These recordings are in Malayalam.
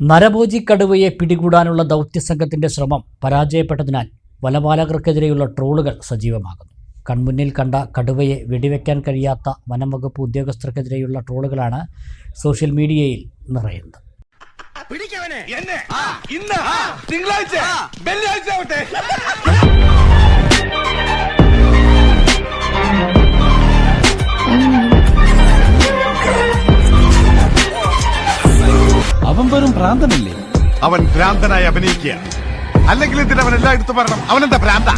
നരഭോജി കടുവയെ പിടികൂടാനുള്ള ദൗത്യസംഘത്തിന്റെ ശ്രമം പരാജയപ്പെട്ടതിനാൽ വനപാലകർക്കെതിരെയുള്ള ട്രോളുകൾ സജീവമാകുന്നു. കൺമുന്നിൽ കണ്ട കടുവയെ വെടിവെക്കാൻ കഴിയാത്ത വനം വകുപ്പ് ഉദ്യോഗസ്ഥർക്കെതിരെയുള്ള ട്രോളുകളാണ് സോഷ്യൽ മീഡിയയിൽ നിറയുന്നത്. പിടിക്കവനെ എന്നെ ഇന്ന് തിങ്കളാഴ്ച അവൻ വെറും ഭ്രാന്തനല്ലേ? അവൻ ഭ്രാന്തനായി അഭിനയിക്കുക. അല്ലെങ്കിൽ ഇതിന് അവൻ എല്ലായിടത്തും പറയണം. അവനെന്താ ഭ്രാന്ത.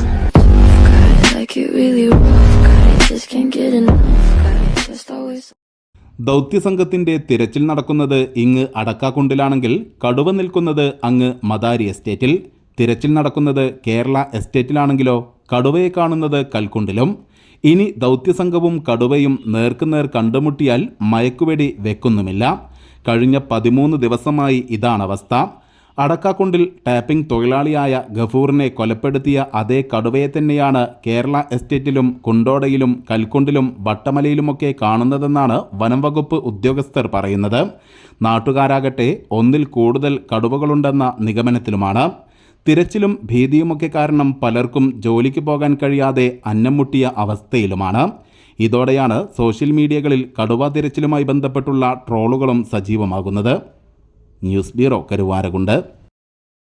ദൗത്യസംഘത്തിന്റെ തിരച്ചിൽ നടക്കുന്നത് ഇങ്ങ് അടക്കാക്കുണ്ടിലാണെങ്കിൽ കടുവ നിൽക്കുന്നത് അങ്ങ് മദാരി എസ്റ്റേറ്റിൽ. തിരച്ചിൽ നടക്കുന്നത് കേരള എസ്റ്റേറ്റിലാണെങ്കിലോ കടുവയെ കാണുന്നത് കൽക്കുണ്ടിലും. ഇനി ദൗത്യസംഘവും കടുവയും നേർക്കുനേർ കണ്ടുമുട്ടിയാൽ മയക്കുവെടി വെക്കുന്നുമില്ല. കഴിഞ്ഞ പതിമൂന്ന് ദിവസമായി ഇതാണ് അവസ്ഥ. അടക്കാക്കുണ്ടിൽ ടാപ്പിംഗ് തൊഴിലാളിയായ ഗഫൂറിനെ കൊലപ്പെടുത്തിയ അതേ കടുവയെ തന്നെയാണ് കേരള എസ്റ്റേറ്റിലും കുണ്ടോടയിലും കൽക്കുണ്ടിലും വട്ടമലയിലുമൊക്കെ കാണുന്നതെന്നാണ് വനം വകുപ്പ് ഉദ്യോഗസ്ഥർ പറയുന്നത്. നാട്ടുകാരാകട്ടെ ഒന്നിൽ കൂടുതൽ കടുവകളുണ്ടെന്ന നിഗമനത്തിലുമാണ്. തിരച്ചിലും ഭീതിയുമൊക്കെ കാരണം പലർക്കും ജോലിക്ക് പോകാൻ കഴിയാതെ അന്നം മുട്ടിയ അവസ്ഥയിലുമാണ്. ഇതോടെയാണ് സോഷ്യൽ മീഡിയകളിൽ കടുവ തിരച്ചിലുമായി ബന്ധപ്പെട്ടുള്ള ട്രോളുകളും സജീവമാകുന്നത്. News bureau Karuvarakundu.